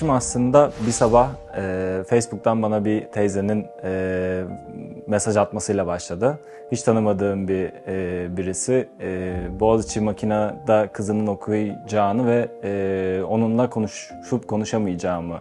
Girişim aslında bir sabah e, Facebook'tan bana bir teyzenin e, mesaj atmasıyla başladı. Hiç tanımadığım bir e, birisi e, Boğaziçi makinede kızının okuyacağını ve e, onunla konuşup konuşamayacağımı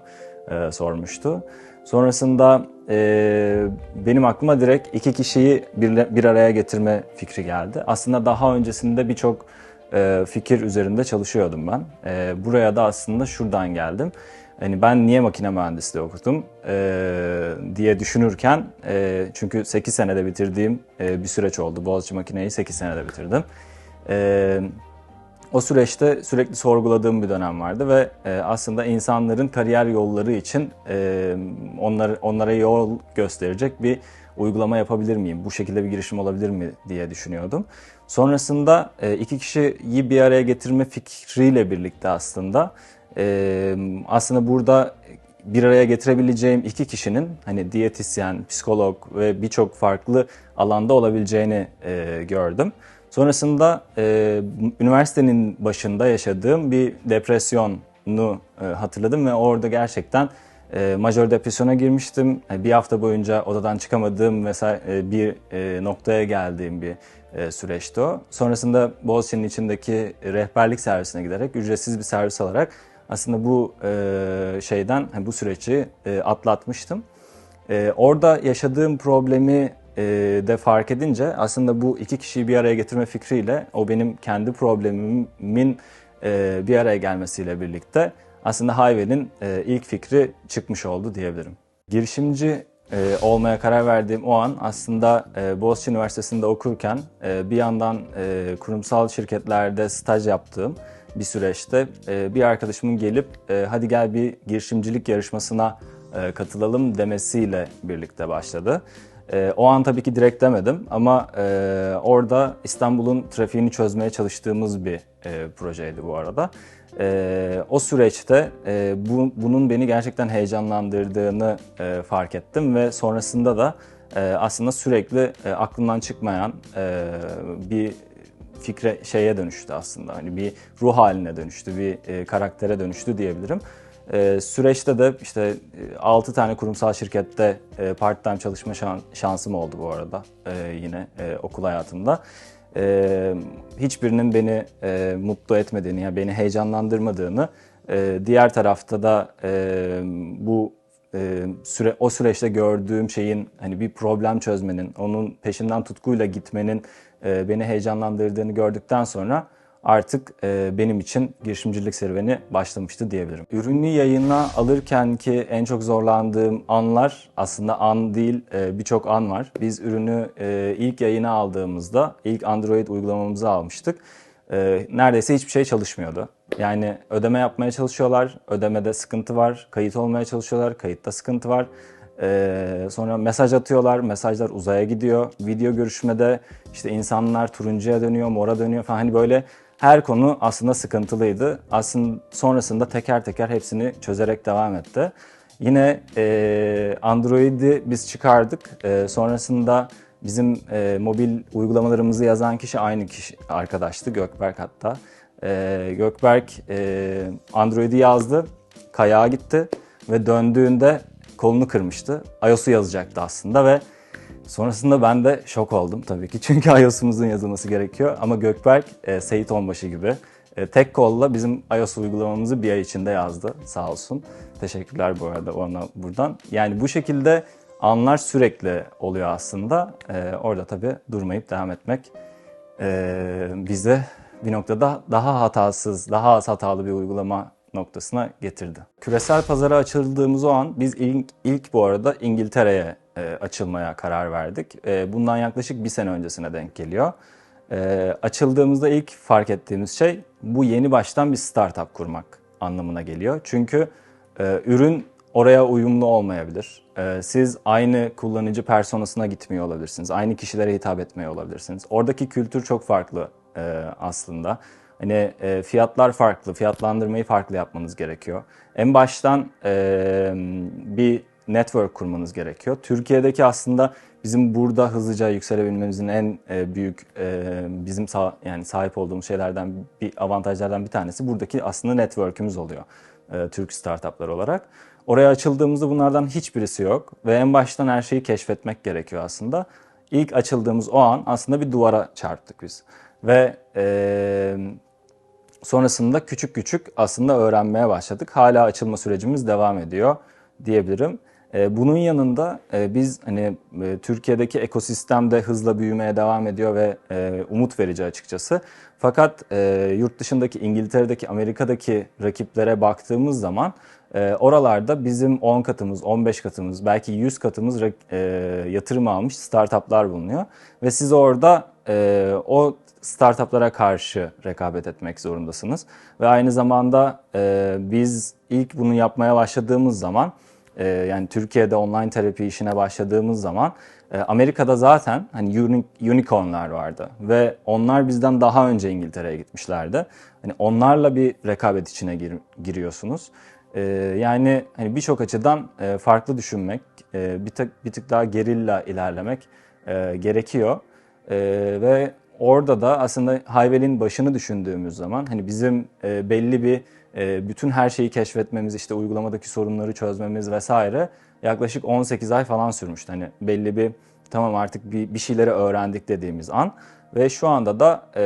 e, sormuştu. Sonrasında e, benim aklıma direkt iki kişiyi bir, bir araya getirme fikri geldi. Aslında daha öncesinde birçok e, fikir üzerinde çalışıyordum ben. E, buraya da aslında şuradan geldim. Hani ben niye makine mühendisliği okudum e, diye düşünürken e, çünkü 8 senede bitirdiğim e, bir süreç oldu. Boğaziçi makineyi 8 senede bitirdim. E, o süreçte sürekli sorguladığım bir dönem vardı ve e, aslında insanların kariyer yolları için e, onları, onlara yol gösterecek bir uygulama yapabilir miyim? Bu şekilde bir girişim olabilir mi diye düşünüyordum. Sonrasında e, iki kişiyi bir araya getirme fikriyle birlikte aslında e, aslında burada bir araya getirebileceğim iki kişinin hani diyetisyen, psikolog ve birçok farklı alanda olabileceğini e, gördüm. Sonrasında e, üniversitenin başında yaşadığım bir depresyonu e, hatırladım ve orada gerçekten e, majör depresyona girmiştim. E, bir hafta boyunca odadan çıkamadığım vesaire e, bir e, noktaya geldiğim bir e, süreçti o. Sonrasında Boğaziçi'nin içindeki rehberlik servisine giderek ücretsiz bir servis alarak aslında bu e, şeyden bu süreci e, atlatmıştım. E, orada yaşadığım problemi e, de fark edince aslında bu iki kişiyi bir araya getirme fikriyle o benim kendi problemimin e, bir araya gelmesiyle birlikte aslında Hayvel'in e, ilk fikri çıkmış oldu diyebilirim. Girişimci e, olmaya karar verdiğim o an aslında e, Boğaziçi Üniversitesi'nde okurken e, bir yandan e, kurumsal şirketlerde staj yaptığım bir süreçte e, bir arkadaşımın gelip e, hadi gel bir girişimcilik yarışmasına e, katılalım demesiyle birlikte başladı. E, o an tabii ki direkt demedim ama e, orada İstanbul'un trafiğini çözmeye çalıştığımız bir e, projeydi bu arada. E, o süreçte e, bu, bunun beni gerçekten heyecanlandırdığını e, fark ettim ve sonrasında da e, aslında sürekli e, aklımdan çıkmayan e, bir fikre şeye dönüştü aslında. Hani bir ruh haline dönüştü, bir e, karaktere dönüştü diyebilirim. E, süreçte de işte 6 e, tane kurumsal şirkette e, part-time çalışma şan, şansım oldu bu arada e, yine e, okul hayatımda. E, hiçbirinin beni e, mutlu etmediğini, yani beni heyecanlandırmadığını, e, diğer tarafta da e, bu e, süre o süreçte gördüğüm şeyin hani bir problem çözmenin, onun peşinden tutkuyla gitmenin e, beni heyecanlandırdığını gördükten sonra artık e, benim için girişimcilik serüveni başlamıştı diyebilirim. Ürünü yayına alırken ki en çok zorlandığım anlar aslında an değil e, birçok an var. Biz ürünü e, ilk yayına aldığımızda ilk Android uygulamamızı almıştık. E, neredeyse hiçbir şey çalışmıyordu. Yani ödeme yapmaya çalışıyorlar, ödemede sıkıntı var. Kayıt olmaya çalışıyorlar, kayıtta sıkıntı var. Ee, sonra mesaj atıyorlar, mesajlar uzaya gidiyor. Video görüşmede işte insanlar turuncuya dönüyor, mora dönüyor falan. Hani böyle her konu aslında sıkıntılıydı. Aslında sonrasında teker teker hepsini çözerek devam etti. Yine e, Android'i biz çıkardık. E, sonrasında bizim e, mobil uygulamalarımızı yazan kişi aynı kişi arkadaştı Gökberk hatta. E, Gökberk e, Android'i yazdı, kayağa gitti ve döndüğünde kolunu kırmıştı. iOS'u yazacaktı aslında ve sonrasında ben de şok oldum tabii ki. Çünkü iOS'umuzun yazılması gerekiyor. Ama Gökberk, e, Seyit Onbaşı gibi e, tek kolla bizim iOS uygulamamızı bir ay içinde yazdı sağ olsun. Teşekkürler bu arada ona buradan. Yani bu şekilde anlar sürekli oluyor aslında. E, orada tabii durmayıp devam etmek e, bize bir noktada daha hatasız, daha az hatalı bir uygulama noktasına getirdi. Küresel pazara açıldığımız o an biz ilk, ilk bu arada İngiltere'ye e, açılmaya karar verdik. E, bundan yaklaşık bir sene öncesine denk geliyor. E, açıldığımızda ilk fark ettiğimiz şey bu yeni baştan bir startup kurmak anlamına geliyor. Çünkü e, ürün oraya uyumlu olmayabilir. E, siz aynı kullanıcı personasına gitmiyor olabilirsiniz. Aynı kişilere hitap etmiyor olabilirsiniz. Oradaki kültür çok farklı e, aslında. Hani e, fiyatlar farklı, fiyatlandırmayı farklı yapmanız gerekiyor. En baştan e, bir network kurmanız gerekiyor. Türkiye'deki aslında bizim burada hızlıca yükselebilmemizin en e, büyük e, bizim sa- yani sahip olduğumuz şeylerden bir avantajlardan bir tanesi buradaki aslında network'ümüz oluyor. E, Türk startuplar olarak. Oraya açıldığımızda bunlardan hiçbirisi yok ve en baştan her şeyi keşfetmek gerekiyor aslında. İlk açıldığımız o an aslında bir duvara çarptık biz. Ve e, sonrasında küçük küçük aslında öğrenmeye başladık. Hala açılma sürecimiz devam ediyor diyebilirim. E, bunun yanında e, biz hani e, Türkiye'deki ekosistem de hızla büyümeye devam ediyor ve e, umut verici açıkçası. Fakat yurt dışındaki İngiltere'deki, Amerika'daki rakiplere baktığımız zaman oralarda bizim 10 katımız, 15 katımız, belki 100 katımız yatırım almış startuplar bulunuyor. Ve siz orada o startuplara karşı rekabet etmek zorundasınız. Ve aynı zamanda biz ilk bunu yapmaya başladığımız zaman e, yani Türkiye'de online terapi işine başladığımız zaman e, Amerika'da zaten hani uni- unicornlar vardı ve onlar bizden daha önce İngiltere'ye gitmişlerdi. Hani onlarla bir rekabet içine gir- giriyorsunuz. E, yani hani birçok açıdan e, farklı düşünmek, e, bir tık bir tık daha gerilla ilerlemek e, gerekiyor. E, ve orada da aslında Hayvel'in başını düşündüğümüz zaman hani bizim e, belli bir bütün her şeyi keşfetmemiz, işte uygulamadaki sorunları çözmemiz vesaire yaklaşık 18 ay falan sürmüştü. Hani belli bir tamam artık bir, bir şeyleri öğrendik dediğimiz an ve şu anda da e,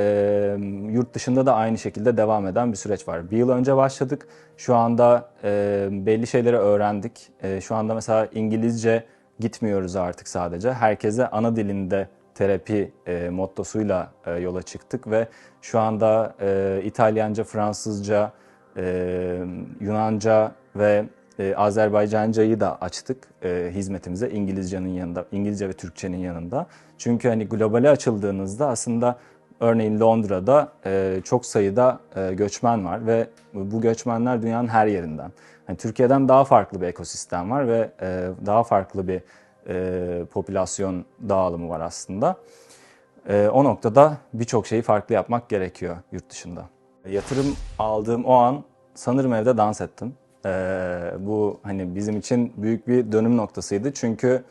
yurt dışında da aynı şekilde devam eden bir süreç var. Bir yıl önce başladık. Şu anda e, belli şeyleri öğrendik. E, şu anda mesela İngilizce gitmiyoruz artık sadece. Herkese ana dilinde terapi e, mottosuyla e, yola çıktık ve şu anda e, İtalyanca, Fransızca, e, Yunanca ve e, Azerbaycancayı da açtık e, hizmetimize İngilizcenin yanında, İngilizce ve Türkçenin yanında. Çünkü hani globale açıldığınızda aslında örneğin Londra'da e, çok sayıda e, göçmen var ve bu göçmenler dünyanın her yerinden. Hani Türkiye'den daha farklı bir ekosistem var ve e, daha farklı bir e, popülasyon dağılımı var aslında. E, o noktada birçok şeyi farklı yapmak gerekiyor yurt dışında. Yatırım aldığım o an sanırım evde dans ettim. E, bu hani bizim için büyük bir dönüm noktasıydı çünkü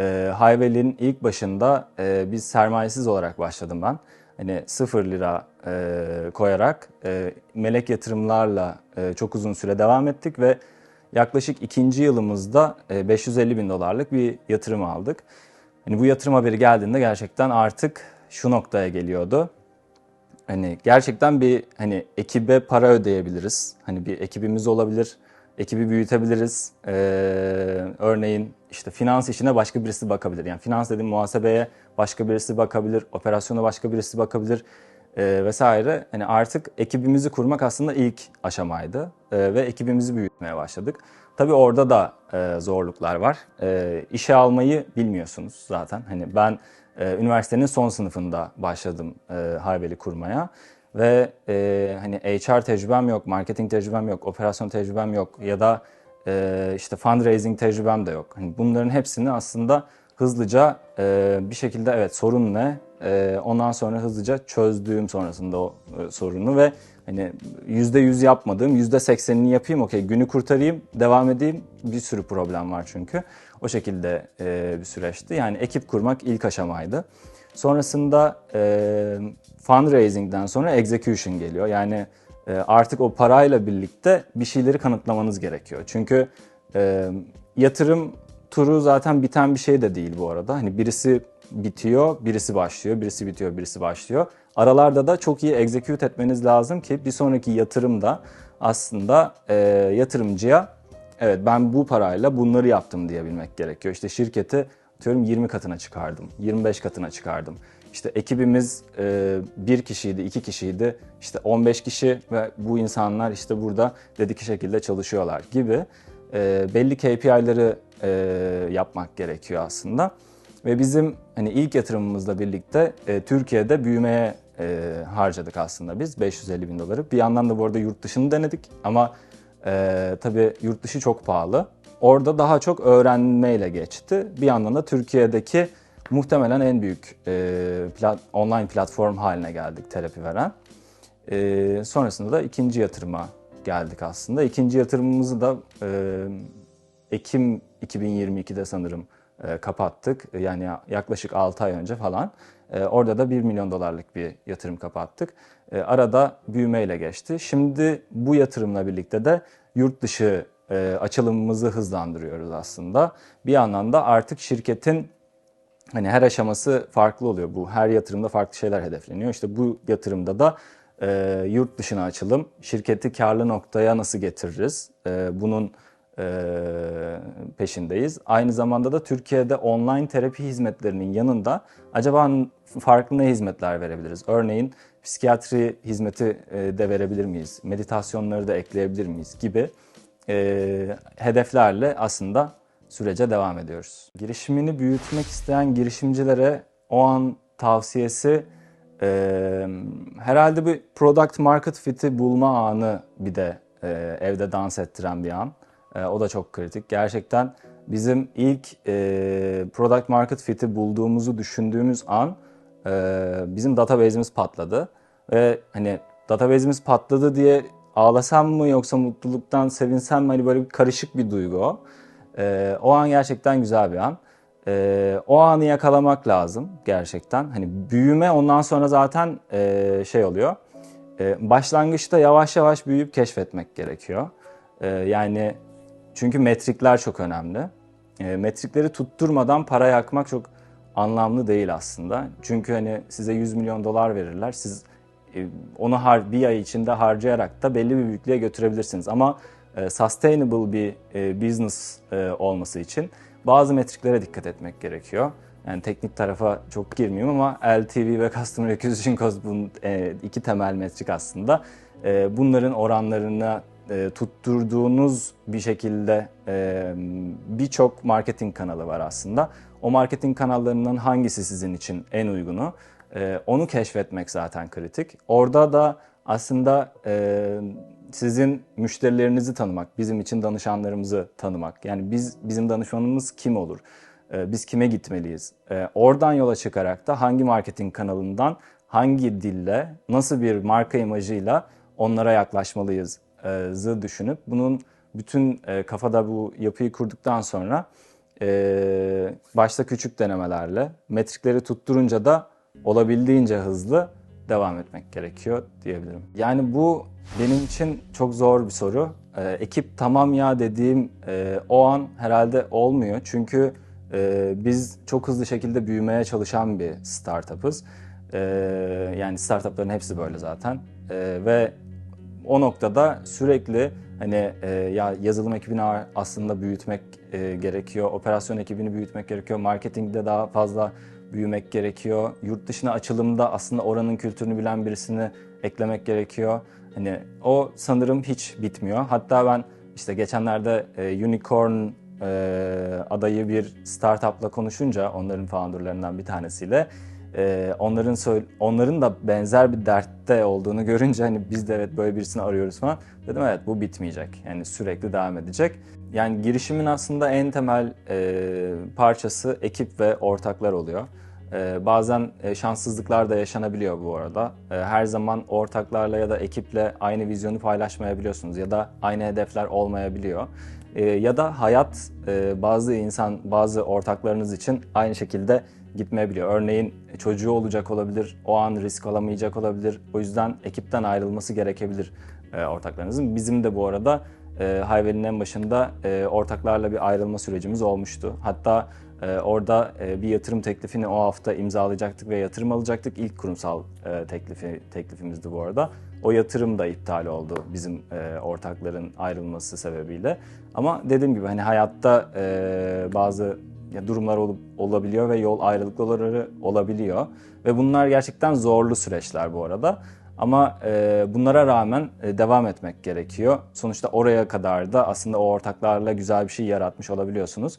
e, Hayvel'in ilk başında e, biz sermayesiz olarak başladım ben. Hani sıfır lira e, koyarak e, melek yatırımlarla e, çok uzun süre devam ettik ve yaklaşık ikinci yılımızda e, 550 bin dolarlık bir yatırım aldık. Hani bu yatırım haberi geldiğinde gerçekten artık şu noktaya geliyordu. Hani gerçekten bir hani ekibe para ödeyebiliriz. Hani bir ekibimiz olabilir. Ekibi büyütebiliriz. Ee, örneğin işte finans işine başka birisi bakabilir. Yani finans dediğim muhasebeye başka birisi bakabilir. Operasyona başka birisi bakabilir. ee, vesaire. Hani artık ekibimizi kurmak aslında ilk aşamaydı. Ee, ve ekibimizi büyütmeye başladık. Tabii orada da e, zorluklar var. E, işe almayı bilmiyorsunuz zaten. Hani ben e, üniversitenin son sınıfında başladım e, Hayvel'i kurmaya ve e, hani HR tecrübem yok, marketing tecrübem yok, operasyon tecrübem yok ya da e, işte fundraising tecrübem de yok. Hani bunların hepsini aslında hızlıca e, bir şekilde evet sorun ne? E, ondan sonra hızlıca çözdüğüm sonrasında o e, sorunu ve hani yüzde yüz yapmadığım, yüzde seksenini yapayım, okey günü kurtarayım, devam edeyim. Bir sürü problem var çünkü. O şekilde e, bir süreçti. Yani ekip kurmak ilk aşamaydı. Sonrasında e, fundraising'den sonra execution geliyor. Yani e, artık o parayla birlikte bir şeyleri kanıtlamanız gerekiyor. Çünkü e, yatırım turu zaten biten bir şey de değil bu arada. Hani birisi bitiyor, birisi başlıyor, birisi bitiyor, birisi başlıyor. Aralarda da çok iyi execute etmeniz lazım ki bir sonraki yatırımda aslında e, yatırımcıya evet ben bu parayla bunları yaptım diyebilmek gerekiyor. İşte şirketi atıyorum 20 katına çıkardım, 25 katına çıkardım. İşte ekibimiz e, bir kişiydi, iki kişiydi, işte 15 kişi ve bu insanlar işte burada dedik şekilde çalışıyorlar gibi e, belli KPI'leri e, yapmak gerekiyor aslında. Ve bizim hani ilk yatırımımızla birlikte e, Türkiye'de büyümeye e, harcadık aslında biz 550 bin doları. Bir yandan da bu arada yurt dışını denedik ama e, tabii yurt dışı çok pahalı. Orada daha çok öğrenmeyle geçti. Bir yandan da Türkiye'deki muhtemelen en büyük e, plat, online platform haline geldik terapi veren. E, sonrasında da ikinci yatırıma geldik aslında. İkinci yatırımımızı da e, Ekim 2022'de sanırım e, kapattık. Yani yaklaşık 6 ay önce falan. E, orada da 1 milyon dolarlık bir yatırım kapattık. E, arada büyümeyle geçti. Şimdi bu yatırımla birlikte de yurt dışı e, açılımımızı hızlandırıyoruz aslında. Bir yandan da artık şirketin hani her aşaması farklı oluyor. Bu her yatırımda farklı şeyler hedefleniyor. İşte bu yatırımda da e, yurt dışına açılım, şirketi karlı noktaya nasıl getiririz? E, bunun e, peşindeyiz. Aynı zamanda da Türkiye'de online terapi hizmetlerinin yanında acaba farklı ne hizmetler verebiliriz? Örneğin psikiyatri hizmeti e, de verebilir miyiz? Meditasyonları da ekleyebilir miyiz? Gibi e, hedeflerle aslında sürece devam ediyoruz. Girişimini büyütmek isteyen girişimcilere o an tavsiyesi e, herhalde bir product market fit'i bulma anı bir de e, evde dans ettiren bir an. E, o da çok kritik. Gerçekten bizim ilk e, product market fit'i bulduğumuzu düşündüğümüz an e, bizim database'imiz patladı. Ve hani database'imiz patladı diye ağlasam mı yoksa mutluluktan sevinsem mi hani böyle bir karışık bir duygu o. E, o an gerçekten güzel bir an. E, o anı yakalamak lazım gerçekten. Hani büyüme ondan sonra zaten e, şey oluyor. E, başlangıçta yavaş yavaş büyüyüp keşfetmek gerekiyor. E, yani çünkü metrikler çok önemli. E, metrikleri tutturmadan para yakmak çok anlamlı değil aslında. Çünkü hani size 100 milyon dolar verirler. Siz e, onu har bir ay içinde harcayarak da belli bir büyüklüğe götürebilirsiniz. Ama e, sustainable bir business olması için bazı metriklere dikkat etmek gerekiyor. Yani teknik tarafa çok girmiyorum ama LTV ve Customer Acquisition Cost bunun iki temel metrik aslında. Bunların oranlarını e, tutturduğunuz bir şekilde e, birçok marketing kanalı var aslında. O marketing kanallarından hangisi sizin için en uygunu? E, onu keşfetmek zaten kritik. Orada da aslında e, sizin müşterilerinizi tanımak, bizim için danışanlarımızı tanımak. Yani biz bizim danışmanımız kim olur? E, biz kime gitmeliyiz? E, oradan yola çıkarak da hangi marketing kanalından, hangi dille, nasıl bir marka imajıyla onlara yaklaşmalıyız zı düşünüp bunun bütün e, kafada bu yapıyı kurduktan sonra e, başta küçük denemelerle metrikleri tutturunca da olabildiğince hızlı devam etmek gerekiyor diyebilirim. Yani bu benim için çok zor bir soru. E, ekip tamam ya dediğim o an herhalde olmuyor. Çünkü biz çok hızlı şekilde büyümeye çalışan bir startup'ız. yani startupların hepsi böyle zaten. ve o noktada sürekli hani e, ya yazılım ekibini aslında büyütmek e, gerekiyor, operasyon ekibini büyütmek gerekiyor, marketingde daha fazla büyümek gerekiyor. Yurt dışına açılımda aslında oranın kültürünü bilen birisini eklemek gerekiyor. Hani o sanırım hiç bitmiyor. Hatta ben işte geçenlerde e, Unicorn e, adayı bir startupla konuşunca onların founderlarından bir tanesiyle e, onların onların da benzer bir dertte olduğunu görünce hani biz de evet böyle birisini arıyoruz falan dedim evet bu bitmeyecek yani sürekli devam edecek. Yani girişimin aslında en temel e, parçası ekip ve ortaklar oluyor. E, bazen e, şanssızlıklar da yaşanabiliyor bu arada. E, her zaman ortaklarla ya da ekiple aynı vizyonu paylaşmayabiliyorsunuz ya da aynı hedefler olmayabiliyor. E, ya da hayat e, bazı insan, bazı ortaklarınız için aynı şekilde gitmeyebiliyor. Örneğin çocuğu olacak olabilir, o an risk alamayacak olabilir. O yüzden ekipten ayrılması gerekebilir e, ortaklarınızın. Bizim de bu arada e, Hayvel'in en başında e, ortaklarla bir ayrılma sürecimiz olmuştu. Hatta e, orada e, bir yatırım teklifini o hafta imzalayacaktık ve yatırım alacaktık. İlk kurumsal e, teklifi teklifimizdi bu arada. O yatırım da iptal oldu bizim e, ortakların ayrılması sebebiyle. Ama dediğim gibi hani hayatta e, bazı durumlar olup olabiliyor ve yol ayrılıkları olabiliyor. Ve bunlar gerçekten zorlu süreçler bu arada. Ama e, bunlara rağmen e, devam etmek gerekiyor. Sonuçta oraya kadar da aslında o ortaklarla güzel bir şey yaratmış olabiliyorsunuz.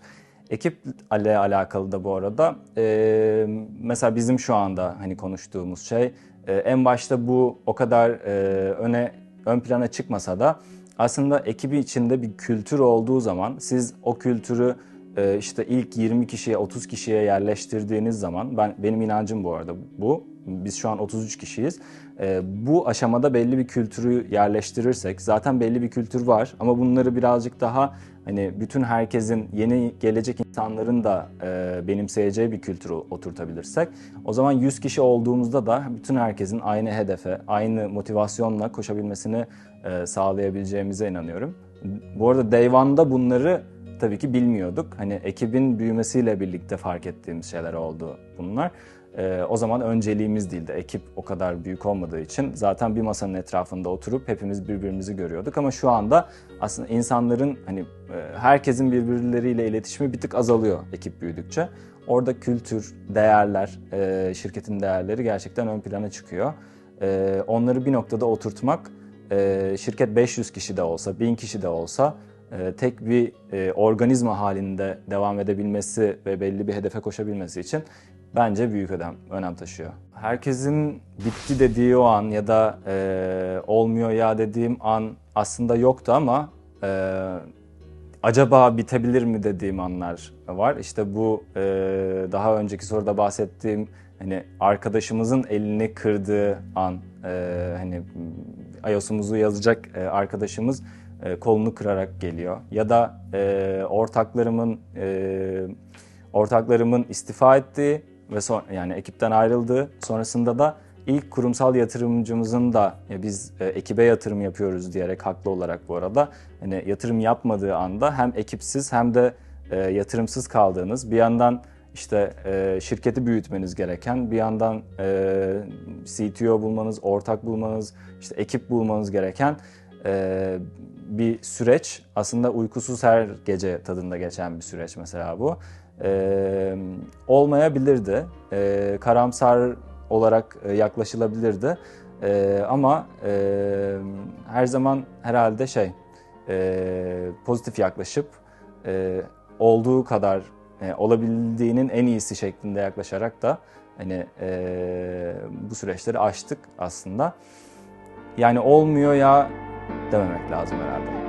Ekip ile alakalı da bu arada e, mesela bizim şu anda hani konuştuğumuz şey e, en başta bu o kadar e, öne ön plana çıkmasa da aslında ekibi içinde bir kültür olduğu zaman siz o kültürü e, işte ilk 20 kişiye 30 kişiye yerleştirdiğiniz zaman ben benim inancım bu arada bu Biz şu an 33 kişiyiz. Ee, bu aşamada belli bir kültürü yerleştirirsek, zaten belli bir kültür var ama bunları birazcık daha hani bütün herkesin, yeni gelecek insanların da e, benimseyeceği bir kültürü oturtabilirsek, o zaman 100 kişi olduğumuzda da bütün herkesin aynı hedefe, aynı motivasyonla koşabilmesini e, sağlayabileceğimize inanıyorum. Bu arada Day One'da bunları tabii ki bilmiyorduk. Hani ekibin büyümesiyle birlikte fark ettiğimiz şeyler oldu bunlar. Ee, o zaman önceliğimiz değildi. Ekip o kadar büyük olmadığı için zaten bir masanın etrafında oturup hepimiz birbirimizi görüyorduk. Ama şu anda aslında insanların hani e, herkesin birbirleriyle iletişimi bir tık azalıyor ekip büyüdükçe. Orada kültür, değerler, e, şirketin değerleri gerçekten ön plana çıkıyor. E, onları bir noktada oturtmak şirket 500 kişi de olsa, 1000 kişi de olsa tek bir e, organizma halinde devam edebilmesi ve belli bir hedefe koşabilmesi için bence büyük önem, önem taşıyor. Herkesin bitti dediği o an ya da e, olmuyor ya dediğim an aslında yoktu ama e, acaba bitebilir mi dediğim anlar var. İşte bu e, daha önceki soruda bahsettiğim hani arkadaşımızın elini kırdığı an e, hani iOS'umuzu yazacak e, arkadaşımız e, kolunu kırarak geliyor. Ya da e, ortaklarımın e, ortaklarımın istifa ettiği ve son, yani ekipten ayrıldığı sonrasında da ilk kurumsal yatırımcımızın da ya biz e, ekibe yatırım yapıyoruz diyerek haklı olarak bu arada hani yatırım yapmadığı anda hem ekipsiz hem de e, yatırımsız kaldığınız bir yandan işte e, şirketi büyütmeniz gereken bir yandan e, CTO bulmanız, ortak bulmanız, işte ekip bulmanız gereken e, bir süreç. Aslında uykusuz her gece tadında geçen bir süreç mesela bu. E, olmayabilirdi. E, karamsar olarak e, yaklaşılabilirdi. E, ama e, her zaman herhalde şey e, pozitif yaklaşıp e, olduğu kadar e, olabildiğinin en iyisi şeklinde yaklaşarak da hani e, bu süreçleri aştık aslında. Yani olmuyor ya dememek lazım herhalde.